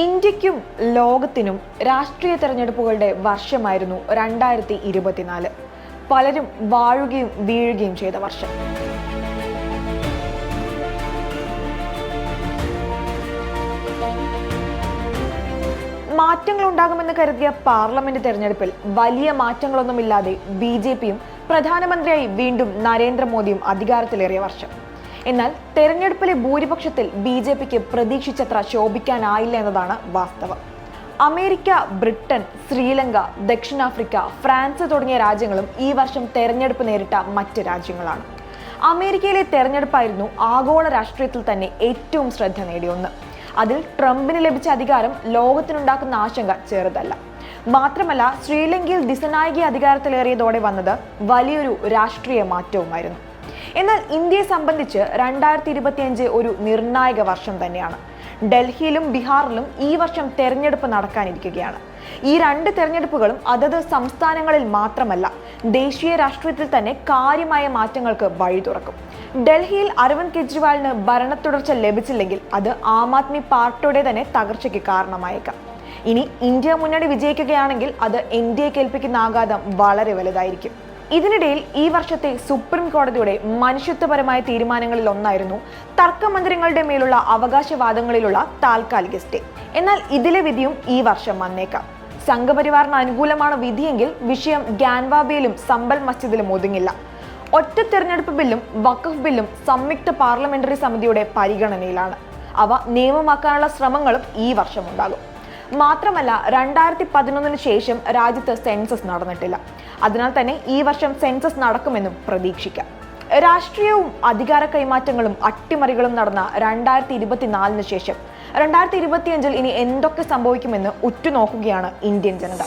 ഇന്ത്യക്കും ലോകത്തിനും രാഷ്ട്രീയ തെരഞ്ഞെടുപ്പുകളുടെ വർഷമായിരുന്നു രണ്ടായിരത്തി ഇരുപത്തിനാല്. പലരും വാഴുകയും വീഴുകയും ചെയ്ത വർഷം. മാറ്റങ്ങൾ ഉണ്ടാകുമെന്ന് കരുതിയ പാർലമെന്റ് തെരഞ്ഞെടുപ്പിൽ വലിയ മാറ്റങ്ങളൊന്നുമില്ലാതെ ബി ജെ പിയും പ്രധാനമന്ത്രിയായി വീണ്ടും നരേന്ദ്രമോദിയും അധികാരത്തിലേറിയ വർഷം. എന്നാൽ തെരഞ്ഞെടുപ്പിലെ ഭൂരിപക്ഷത്തിൽ ബി ജെ പിക്ക് പ്രതീക്ഷിച്ചത്ര ശോഭിക്കാനായില്ല എന്നതാണ് വാസ്തവം. അമേരിക്ക ബ്രിട്ടൻ ശ്രീലങ്ക ദക്ഷിണാഫ്രിക്ക ഫ്രാൻസ് തുടങ്ങിയ രാജ്യങ്ങളും ഈ വർഷം തെരഞ്ഞെടുപ്പ് നേരിട്ട മറ്റ് രാജ്യങ്ങളാണ്. അമേരിക്കയിലെ തെരഞ്ഞെടുപ്പായിരുന്നു ആഗോള രാഷ്ട്രീയത്തിൽ തന്നെ ഏറ്റവും ശ്രദ്ധ നേടിയ ഒന്ന് അതിൽ ട്രംപിന് ലഭിച്ച അധികാരം ലോകത്തിനുണ്ടാക്കുന്ന ആശങ്ക ചെറുതല്ല. മാത്രമല്ല ശ്രീലങ്കയിൽ ദിസനായകി അധികാരത്തിലേറിയതോടെ വന്നത് വലിയൊരു രാഷ്ട്രീയ മാറ്റവുമായിരുന്നു. എന്നാൽ ഇന്ത്യയെ സംബന്ധിച്ച് രണ്ടായിരത്തി ഇരുപത്തിയഞ്ച് ഒരു നിർണായക വർഷം തന്നെയാണ്. ഡൽഹിയിലും ബീഹാറിലും ഈ വർഷം തെരഞ്ഞെടുപ്പ് നടക്കാനിരിക്കുകയാണ്. ഈ രണ്ട് തെരഞ്ഞെടുപ്പുകളും അതത് സംസ്ഥാനങ്ങളിൽ മാത്രമല്ല ദേശീയ രാഷ്ട്രീയത്തിൽ തന്നെ കാര്യമായ മാറ്റങ്ങൾക്ക് വഴി തുറക്കും. ഡൽഹിയിൽ അരവിന്ദ് കെജ്രിവാളിന് ഭരണ തുടർച്ച ലഭിച്ചില്ലെങ്കിൽ അത് ആം ആദ്മി പാർട്ടിയുടെ തന്നെ തകർച്ചയ്ക്ക് കാരണമായേക്കാം. ഇനി ഇന്ത്യ മുന്നണി വിജയിക്കുകയാണെങ്കിൽ അത് എൻ ഡി എ കേൾപ്പിക്കുന്ന ആഘാതം വളരെ വലുതായിരിക്കും. ഇതിനിടയിൽ ഈ വർഷത്തെ സുപ്രീം കോടതിയുടെ മനുഷ്യത്വപരമായ തീരുമാനങ്ങളിൽ ഒന്നായിരുന്നു തർക്കമന്ദിരങ്ങളുടെ മേലുള്ള അവകാശവാദങ്ങളിലുള്ള താൽക്കാലിക സ്റ്റേ. എന്നാൽ ഇതിലെ വിധിയും ഈ വർഷം വന്നേക്കാം. സംഘപരിവാറിന് അനുകൂലമാണ് വിധിയെങ്കിൽ വിഷയം ഗ്യാൻവാബയിലും സമ്പൽ മസ്ജിദിലും ഒതുങ്ങില്ല. ഒറ്റ തെരഞ്ഞെടുപ്പ് ബില്ലും വഖഫ് ബില്ലും സംയുക്ത പാർലമെന്ററി സമിതിയുടെ പരിഗണനയിലാണ്. അവ നിയമമാക്കാനുള്ള ശ്രമങ്ങളും ഈ വർഷം ഉണ്ടാകും. മാത്രമല്ല രണ്ടായിരത്തി പതിനൊന്നിന് ശേഷം രാജ്യത്ത് സെൻസസ് നടന്നിട്ടില്ല. അതിനാൽ തന്നെ ഈ വർഷം സെൻസസ് നടക്കുമെന്നും പ്രതീക്ഷിക്കാം. രാഷ്ട്രീയവും അധികാര കൈമാറ്റങ്ങളും അട്ടിമറികളും നടന്ന രണ്ടായിരത്തി ഇരുപത്തിനാലിന് ശേഷം രണ്ടായിരത്തി ഇരുപത്തിയഞ്ചിൽ ഇനി എന്തൊക്കെ സംഭവിക്കുമെന്ന് ഉറ്റുനോക്കുകയാണ് ഇന്ത്യൻ ജനത.